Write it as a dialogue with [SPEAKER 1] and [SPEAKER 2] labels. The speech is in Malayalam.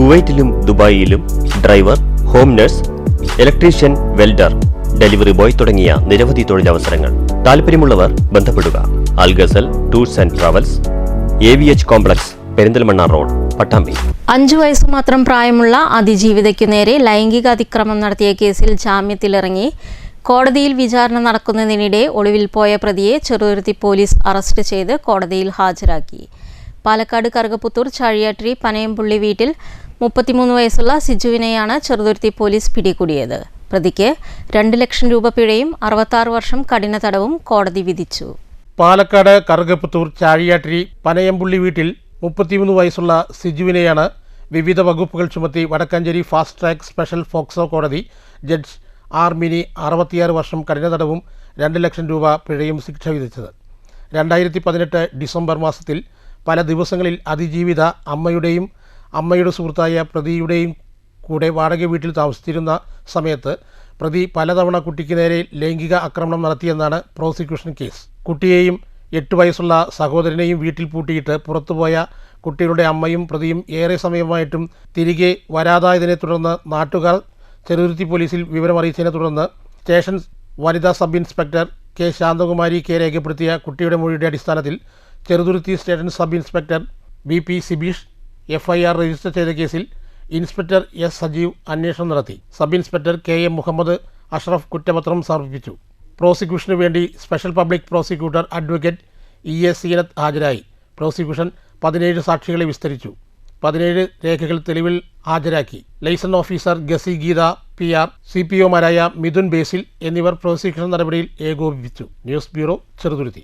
[SPEAKER 1] കുവൈറ്റിലും ദുബായിയിലും driver home nurse electrician welder delivery boy തുടങ്ങിയ നിരവധി തൊഴിലവസരങ്ങൾ. താല്പര്യമുള്ളവർ ബന്ധപ്പെടുക. Al Ghazal tours and travels A V H complex Perinthalmanna road Pattambi.
[SPEAKER 2] അഞ്ചു വയസ്സ് മാത്രം പ്രായമുള്ള അതിജീവിതയ്ക്കു നേരെ ലൈംഗിക അതിക്രമം നടത്തിയ കേസിൽ ജാമ്യത്തിലിറങ്ങി. കോടതിയിൽ വിചാരണ നടക്കുന്നതിനിടെ ഒളിവിൽ പോയ പ്രതിയെ ചെറുതുരുത്തി പോലീസ് അറസ്റ്റ് ചെയ്ത് കോടതിയിൽ ഹാജരാക്കി. പാലക്കാട് കറുകപ്പുത്തൂർ ചാഴിയാട്രി പനയംപുള്ളി വീട്ടിൽ മുപ്പത്തിമൂന്ന് വയസ്സുള്ള സിജുവിനെയാണ് ചെറുതുരുത്തി പോലീസ് പിടികൂടിയത്. പ്രതിക്ക് രണ്ട് ലക്ഷം രൂപ പിഴയും അറുപത്താറ് വർഷം കഠിന തടവും കോടതി വിധിച്ചു.
[SPEAKER 3] പാലക്കാട് കറുകപ്പുത്തൂർ ചാഴിയാട്ടിരി പനയമ്പുള്ളി വീട്ടിൽ മുപ്പത്തിമൂന്ന് വയസ്സുള്ള സിജുവിനെയാണ് വിവിധ വകുപ്പുകൾ ചുമത്തി Wadakkanchery fast track special POCSO കോടതി ജഡ്ജ് ആർ മിനി അറുപത്തിയാറ് വർഷം കഠിന തടവും രണ്ട് ലക്ഷം രൂപ പിഴയും ശിക്ഷ വിധിച്ചത്. രണ്ടായിരത്തി പതിനെട്ട് ഡിസംബർ മാസത്തിൽ പല ദിവസങ്ങളിൽ അതിജീവിത അമ്മയുടെയും അമ്മയുടെ സുഹൃത്തായ പ്രതിയുടെയും കൂടെ വാടക വീട്ടിൽ താമസിച്ചിരുന്ന സമയത്ത് പ്രതി പലതവണ കുട്ടിക്ക് നേരെ ലൈംഗിക ആക്രമണം നടത്തിയെന്നാണ് പ്രോസിക്യൂഷൻ കേസ്. കുട്ടിയെയും എട്ട് വയസ്സുള്ള സഹോദരനെയും വീട്ടിൽ പൂട്ടിയിട്ട് പുറത്തുപോയ കുട്ടികളുടെ അമ്മയും പ്രതിയും ഏറെ സമയമായിട്ടും തിരികെ വരാതായതിനെ തുടർന്ന് നാട്ടുകാർ ചെറുതുരുത്തി പോലീസിൽ വിവരമറിയിച്ചതിനെ തുടർന്ന് സ്റ്റേഷൻ വനിതാ sub inspector K Santhakumari K രേഖപ്പെടുത്തിയ കുട്ടിയുടെ മൊഴിയുടെ അടിസ്ഥാനത്തിൽ Cheruthuruthy station sub inspector B P Sibeesh F I R register ചെയ്ത കേസിൽ ഇൻസ്പെക്ടർ എസ് സജീവ് അന്വേഷണം നടത്തി. Sub inspector K M Muhammad Ashraf കുറ്റപത്രം സമർപ്പിച്ചു. പ്രോസിക്യൂഷനു വേണ്ടി special public prosecutor advocate E A Seenath ഹാജരായി. പ്രോസിക്യൂഷൻ പതിനേഴ് സാക്ഷികളെ വിസ്തരിച്ചു. പതിനേഴ് രേഖകൾ തെളിവിൽ ഹാജരാക്കി. Liaison officer ഗസി Geetha P R C P ഒമാരായ Mithun Basil എന്നിവർ പ്രോസിക്യൂഷൻ നടപടിയിൽ ഏകോപിപ്പിച്ചു. News bureau Cheruthuruthy.